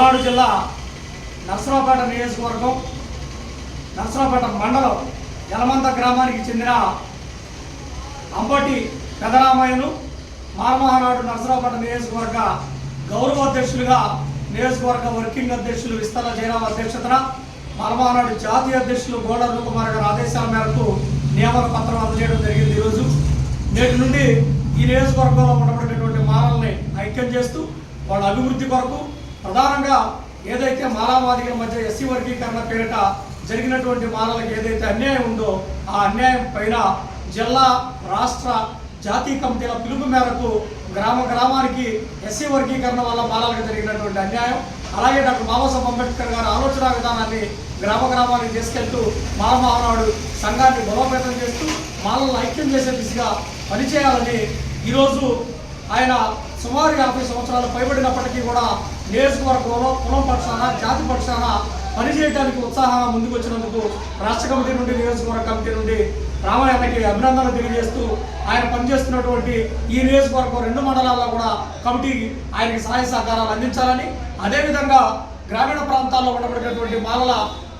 పల్నాడు జిల్లా నరసరావుపేట నియోజకవర్గం నరసరావుపేట మండలం యలమంత గ్రామానికి చెందిన అంబటి పెదరామయ్యను మారమహానాడు నరసరావుపేట నియోజకవర్గ గౌరవ అధ్యక్షులుగా నియోజకవర్గ వర్కింగ్ అధ్యక్షులు విస్తరణ జయరాం అధ్యక్షతన మారమహానాడు జాతీయ అధ్యక్షులు గోడ రూపకుమార్ గారి ఆదేశాల మేరకు నియామక పత్రం అందజేయడం జరిగింది ఈరోజు. నేటి నుండి ఈ నియోజకవర్గంలో ఉండబడినటువంటి మాలల్ని ఐక్యం చేస్తూ వాళ్ళ అభివృద్ధి కొరకు ప్రధానంగా ఏదైతే మాలామాదిగల మధ్య ఎస్సీ వర్గీకరణ పేరిట జరిగినటువంటి మాలలకు ఏదైతే అన్యాయం ఉందో ఆ అన్యాయం పైన జిల్లా రాష్ట్ర జాతీయ కమిటీల పిలుపు మేరకు గ్రామ గ్రామానికి ఎస్సీ వర్గీకరణ వల్ల మాలలకు జరిగినటువంటి అన్యాయం అలాగే డాక్టర్ బాబాసాహెబ్ అంబేద్కర్ గారి ఆలోచన విధానాన్ని గ్రామ గ్రామానికి తీసుకెళ్తూ మాల మహానాడు సంఘాన్ని బలోపేతం చేస్తూ మాలలను ఐక్యం చేసే దిశగా పనిచేయాలని ఈరోజు ఆయన సుమారు యాభై సంవత్సరాలు పైబడినప్పటికీ కూడా నియోజకవర్గంలో కులం పక్షాన జాతి పక్షాన పనిచేయడానికి ఉత్సాహంగా ముందుకు వచ్చినందుకు రాష్ట్ర కమిటీ నుండి నియోజకవర్గ కమిటీ నుండి రామాయణకి అభినందనలు తెలియజేస్తూ ఆయన పనిచేస్తున్నటువంటి ఈ నియోజకవర్గం రెండు మండలాల్లో కూడా కమిటీ ఆయనకి సహాయ సహకారాలు అందించాలని అదేవిధంగా గ్రామీణ ప్రాంతాల్లో ఉండబడినటువంటి మాలల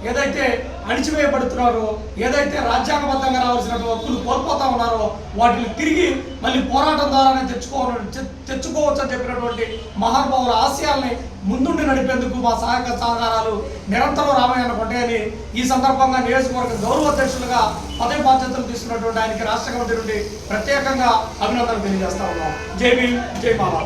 ఏదైతే అణిచివేయబడుతున్నారో ఏదైతే రాజ్యాంగబద్ధంగా రావాల్సిన హక్కులు కోల్పోతా ఉన్నారో వాటిని తిరిగి మళ్ళీ పోరాటం ద్వారానే తెచ్చుకోవాలని తెచ్చుకోవచ్చు అని చెప్పినటువంటి మహానుభావుల ఆశయాల్ని ముందుండి నడిపేందుకు మా సహాయక సహకారాలు నిరంతరం రామయ్యన్న కొట్టాయని ఈ సందర్భంగా నియోజకవర్గ గౌరవ అధ్యక్షులుగా పదవి బాధ్యతలు తీసుకున్నటువంటి ఆయనకి రాష్ట్ర కమిటీ నుండి ప్రత్యేకంగా అభినందనలు తెలియజేస్తా ఉన్నాం. జై భీమ్ జై మాలా